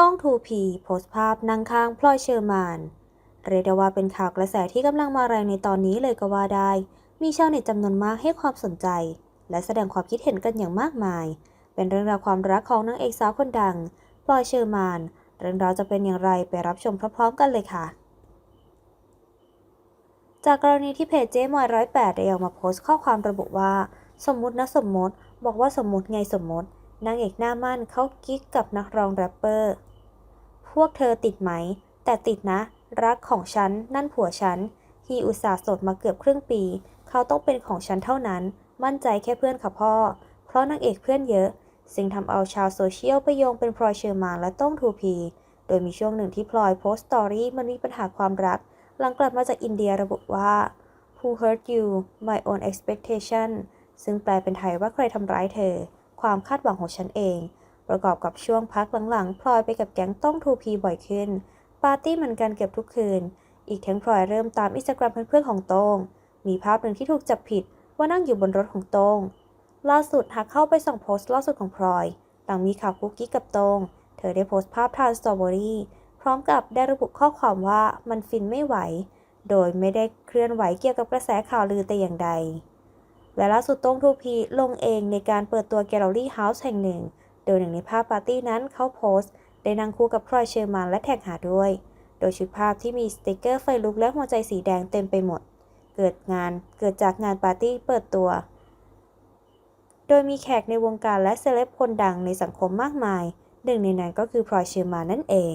ต้องทูพีโพสต์ภาพนั่งข้างพลอยเชอร์มาน เรียกได้ว่าเป็นข่าวกระแสที่กำลังมาแรงในตอนนี้เลยก็ว่าได้ มีชาวเน็ตจำนวนมากให้ความสนใจ และแสดงความคิดเห็นกันอย่างมากมาย เป็นเรื่องราวความรักของนางเอกสาวคนดังพลอยเชอร์มาน เรื่องราวจะเป็นอย่างไรไปรับชมพร้อมๆกันเลยค่ะจากกรณีที่เพจเจ๊มอยร้อยแปดได้ออกมาโพสต์ข้อความระบุว่า สมมุตินะสมมติ บอกว่าสมมติไงสมมติ นางเอกหน้ามั่นเขากิ๊กกับนักร้องแรปเปอร์ พวกเธอติดไหม แต่ติดนะ รักของฉัน นั่นผัวฉันฮีอุตส่าห์สดมาเกือบครึ่งปี เขาต้องเป็นของฉันเท่านั้น มั่นใจแค่เพื่อนค่ะพ่อ เพราะนางเอกเพื่อนเยอะสิ่งทำเอาชาวโซเชียลไปโยงเป็นพลอยเชอร์มานและต้องทูพี โดยมีช่วงหนึ่งที่พลอยโพสต์สตอรี่มันมีปัญหาความรัก หลังกลับมาจากอินเดียระบุว่า Who hurt you my own expectation ซึ่งแปลเป็นไทยว่าใครทำร้ายเธอ ความคาดหวังของฉันเอง ประกอบกับช่วงพักหลังๆพลอยไปกับแก๊งต้องทูพีบ่อยขึ้น ปาร์ตี้เหมือนกันเกือบทุกคืน อีกทั้งพลอยเริ่มตามอินสตาแกรมเพื่อนๆของโต้งมีภาพหนึ่งที่ถูกจับผิดว่านั่งอยู่บนรถของโต้งล่าสุดหากเข้าไปส่องโพสต์ล่าสุดของพลอย หลังมีข่าวคุกกี้กับโต้งเธอได้โพสต์ภาพทานสตรอเบอรี่พร้อมกับได้ระบุข้อความว่ามันฟินไม่ไหว โดยไม่ได้เคลื่อนไหวเกี่ยวกับกระแสข่าวลือแต่อย่างใด และล่าสุดโต้งทูพีลงเองในการเปิดตัวแกลเลอรี่เฮาส์แห่งหนึ่ง โดยหนึ่งในภาพปาร์ตี้นั้นเขาโพสต์ ได้นั่งคู่กับพลอยเชอร์มานและแท็กหาด้วย โดยชุดภาพที่มีสติกเกอร์ไฟลุกและหัวใจสีแดงเต็มไปหมด เกิดงานเกิดจากงานปาร์ตี้เปิดตัว โดยมีแขกในวงการและเซเลบคนดังในสังคมมากมาย หนึ่งในนั้นก็คือพลอยเชอร์มานนั่นเอง